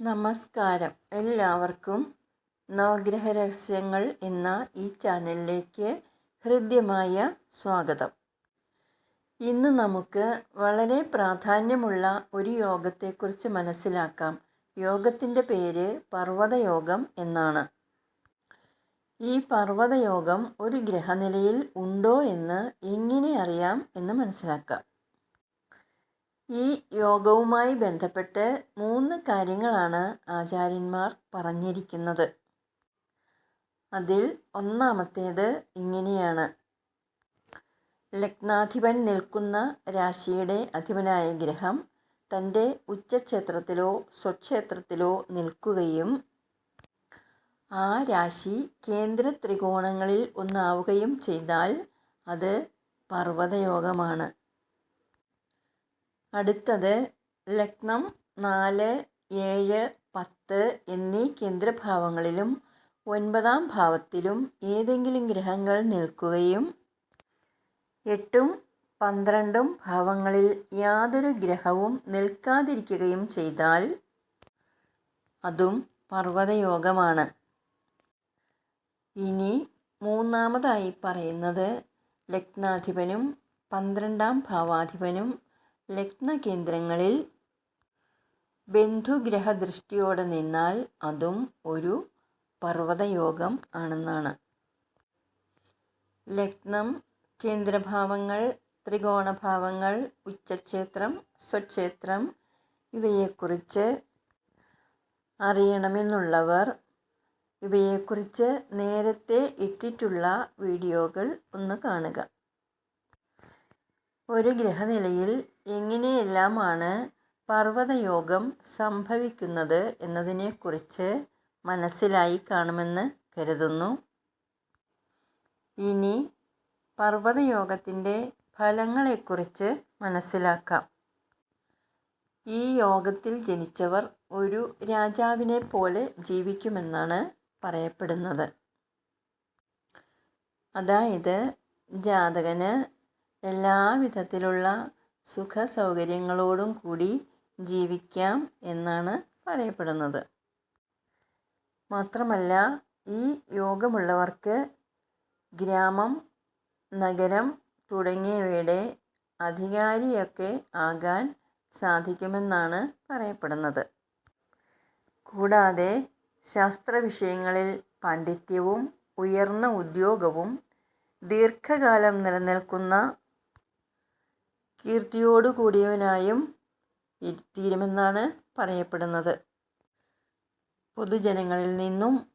നമസ്കാരം. എല്ലാവർക്കും നവഗ്രഹ രഹസ്യങ്ങൾ എന്ന ഈ ചാനലിലേക്ക് ഹൃദ്യമായ സ്വാഗതം. ഇന്ന് നമുക്ക് വളരെ പ്രാധാന്യമുള്ള ഒരു യോഗത്തെക്കുറിച്ച് മനസ്സിലാക്കാം. യോഗത്തിന്റെ പേര് പർവതയോഗം എന്നാണ്. ഈ പർവതയോഗം ഒരു ഗ്രഹനിലയിൽ ഉണ്ടോ എന്ന് എങ്ങനെ അറിയാം എന്ന് മനസ്സിലാക്കാം. ഈ യോഗവുമായി ബന്ധപ്പെട്ട് മൂന്ന് കാര്യങ്ങളാണ് ആചാര്യന്മാർ പറഞ്ഞിരിക്കുന്നത്. അതിൽ ഒന്നാമത്തേത് ഇങ്ങനെയാണ്. ലഗ്നാധിപൻ നിൽക്കുന്ന രാശിയുടെ അധിപനായ ഗ്രഹം തന്റെ ഉച്ചക്ഷേത്രത്തിലോ സ്വക്ഷേത്രത്തിലോ നിൽക്കുകയും ആ രാശി കേന്ദ്ര ത്രികോണങ്ങളിൽ ഒന്നാവുകയും ചെയ്താൽ അത് പർവതയോഗമാണ്. അടുത്തത് ലഗ്നം നാല് ഏഴ് പത്ത് എന്നീ കേന്ദ്രഭാവങ്ങളിലും ഒൻപതാം ഭാവത്തിലും ഏതെങ്കിലും ഗ്രഹങ്ങൾ നിൽക്കുകയും എട്ടും പന്ത്രണ്ടും ഭാവങ്ങളിൽ യാതൊരു ഗ്രഹവും നിൽക്കാതിരിക്കുകയും ചെയ്താൽ അതും പർവതയോഗമാണ്. ഇനി മൂന്നാമതായി പറയുന്നത് ലഗ്നാധിപനും പന്ത്രണ്ടാം ഭാവാധിപനും ലഗ്നകേന്ദ്രങ്ങളിൽ ബന്ധുഗ്രഹദൃഷ്ടിയോടെ നിന്നാൽ അതും ഒരു പർവതയോഗം ആണെന്നാണ്. ലഗ്നം കേന്ദ്രഭാവങ്ങൾ ത്രികോണഭാവങ്ങൾ ഉച്ചക്ഷേത്രം സ്വക്ഷേത്രം ഇവയെക്കുറിച്ച് അറിയണമെന്നുള്ളവർ ഇവയെക്കുറിച്ച് നേരത്തെ ഇട്ടിട്ടുള്ള വീഡിയോകൾ ഒന്ന് കാണുക. ഒരു ഗ്രഹനിലയിൽ എങ്ങനെയെല്ലാമാണ് പർവതയോഗം സംഭവിക്കുന്നത് എന്നതിനെക്കുറിച്ച് മനസ്സിലായി കാണുമെന്ന് കരുതുന്നു. ഇനി പർവതയോഗത്തിന്റെ ഫലങ്ങളെക്കുറിച്ച് മനസ്സിലാക്കാം. ഈ യോഗത്തിൽ ജനിച്ചവർ ഒരു രാജാവിനെ പോലെ ജീവിക്കുമെന്നാണ് പറയപ്പെടുന്നത്. അതായത് ജാതകന് എല്ലാവിധത്തിലുള്ള സുഖ സൗകര്യങ്ങളോടും കൂടി ജീവിക്കാം എന്നാണ് പറയപ്പെടുന്നത്. മാത്രമല്ല ഈ യോഗമുള്ളവർക്ക് ഗ്രാമം നഗരം തുടങ്ങിയവയുടെ അധികാരിയൊക്കെ ആകാൻ സാധിക്കുമെന്നാണ് പറയപ്പെടുന്നത്. കൂടാതെ ശാസ്ത്ര വിഷയങ്ങളിൽ പാണ്ഡിത്യവും ഉയർന്ന ഉദ്യോഗവും ദീർഘകാലം നിലനിൽക്കുന്ന കീർത്തിയോടു കൂടിയവനായും തീരുമെന്നാണ് പറയപ്പെടുന്നത്. പൊതുജനങ്ങളിൽ നിന്നും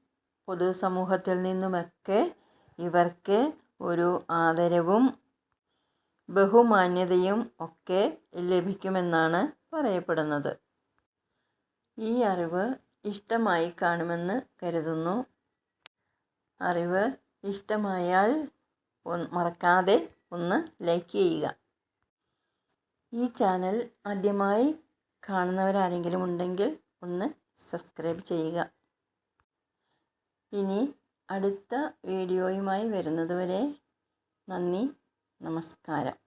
പൊതുസമൂഹത്തിൽ നിന്നുമൊക്കെ ഇവർക്ക് ഒരു ആദരവും ബഹുമാന്യതയും ഒക്കെ ലഭിക്കുമെന്നാണ് പറയപ്പെടുന്നത്. ഈ അറിവ് ഇഷ്ടമായി കാണുമെന്ന് കരുതുന്നു. അറിവ് ഇഷ്ടമായാൽ മറക്കാതെ ഒന്ന് ലൈക്ക് ചെയ്യുക. ഈ ചാനൽ ആദ്യമായി കാണുന്നവരാരെങ്കിലും ഉണ്ടെങ്കിൽ ഒന്ന് സബ്സ്ക്രൈബ് ചെയ്യുക. ഇനി അടുത്ത വീഡിയോയുമായി വരുന്നതുവരെ നന്ദി നമസ്കാരം.